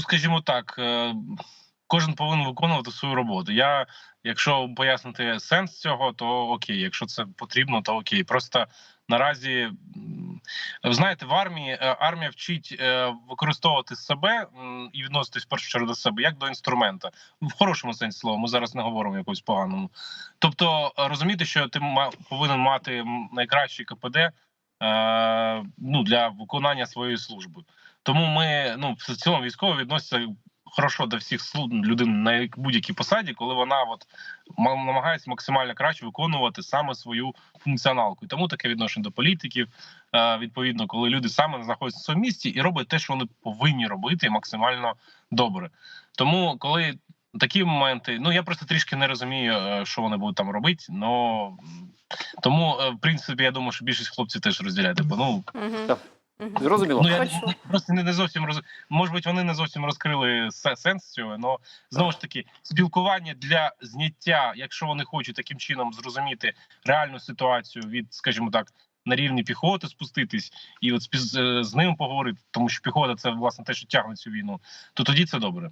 Ну, скажімо так, е, кожен повинен виконувати свою роботу. Я, якщо пояснити сенс цього, то окей. Якщо це потрібно, то окей. Просто наразі знаєте, в армії е, армія вчить е, використовувати себе і відноситись першу чергу до себе як до інструмента в хорошому сенсі слова. Ми зараз не говоримо якось поганому. Тобто розуміти, що ти повинен мати найкращий КПД ну для виконання своєї служби. Тому ми ну в цілому військово відносяться хорошо до всіх людин на будь-якій посаді, коли вона от ма- намагається максимально краще виконувати саме свою функціоналку. І тому таке відношення до політиків. е, Відповідно, коли люди саме знаходяться в своєму місці і роблять те, що вони повинні робити максимально добре. Тому, коли такі моменти, ну я просто трішки не розумію, е, що вони будуть там робити. Но тому, е, в принципі, я думаю, що більшість хлопців теж розділяють. Типу, ну. Зрозуміло. Ну я Хочу. не- просто не, не зовсім роз... Може бути, вони не зовсім розкрили сенс цього, але знову ж таки, спілкування для зняття, якщо вони хочуть таким чином зрозуміти реальну ситуацію від, скажімо так, на рівні піхоти спуститись і от з, з ним поговорити, тому що піхота це власне те, що тягне цю війну, то тоді це добре.